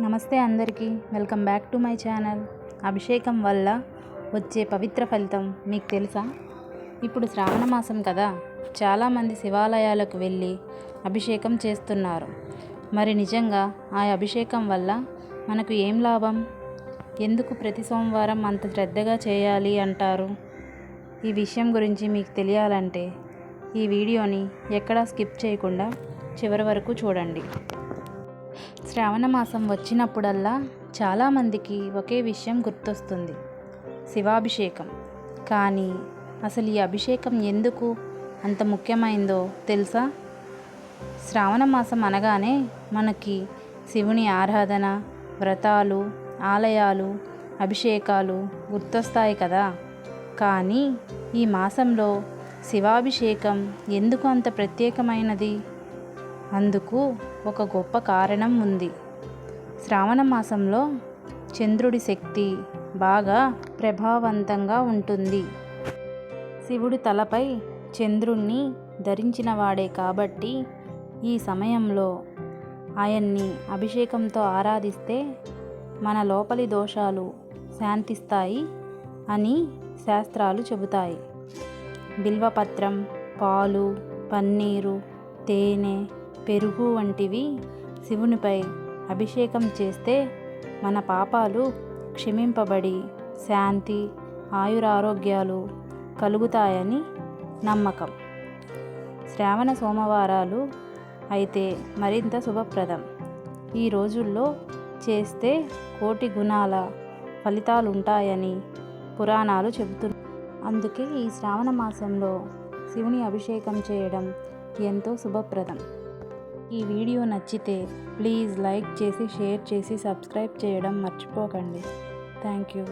నమస్తే అందరికీ. Welcome back to my channel. అభిషేకం వల్ల వచ్చే పవిత్ర ఫలితం మీకు తెలుసా? ఇప్పుడు శ్రావణ మాసం కదా. చాలామంది శివాలయాలకు వెళ్ళి అభిషేకం చేస్తున్నారు. మరి నిజంగా ఆ అభిషేకం వల్ల మనకు ఏం లాభం? ఎందుకు ప్రతి సోమవారం అంత శ్రద్ధగా చేయాలి అంటారు? ఈ విషయం గురించి మీకు తెలియాలంటే ఈ వీడియోని ఎక్కడా స్కిప్ చేయకుండా చివరి వరకు చూడండి. శ్రావణ మాసం వచ్చినప్పుడల్లా చాలామందికి ఒకే విషయం గుర్తొస్తుంది. శివాభిషేకం. కానీ అసలు ఈ అభిషేకం ఎందుకు అంత ముఖ్యమైందో తెలుసా? శ్రావణ మాసం అనగానే మనకి శివుని ఆరాధన వ్రతాలు ఆలయాలు అభిషేకాలు గుర్తొస్తాయి కదా. కానీ ఈ మాసంలో శివాభిషేకం ఎందుకు అంత ప్రత్యేకమైనది? అందుకు ఒక గొప్ప కారణం ఉంది. శ్రావణ మాసంలో చంద్రుడి శక్తి బాగా ప్రభావవంతంగా ఉంటుంది. శివుడి తలపై చంద్రుణ్ణి ధరించిన వాడే కాబట్టి ఈ సమయంలో ఆయన్ని అభిషేకంతో ఆరాధిస్తే మన లోపలి దోషాలు శాంతిస్తాయి అని శాస్త్రాలు చెబుతాయి. బిల్వపత్రం పాలు పన్నీరు తేనె పెరుగు వంటివి శివునిపై అభిషేకం చేస్తే మన పాపాలు క్షమింపబడి శాంతి ఆయురారోగ్యాలు కలుగుతాయని నమ్మకం. శ్రావణ సోమవారాలు అయితే మరింత శుభప్రదం. ఈ రోజుల్లో చేస్తే కోటి గుణాల ఫలితాలుంటాయని పురాణాలు చెబుతున్నాయి అందుకే ఈ శ్రావణ మాసంలో శివుని అభిషేకం చేయడం ఎంతో శుభప్రదం. ఈ వీడియో నచ్చితే ప్లీజ్ లైక్ చేసి షేర్ చేసి సబ్స్క్రైబ్ చేయడం మర్చిపోకండి. Thank you.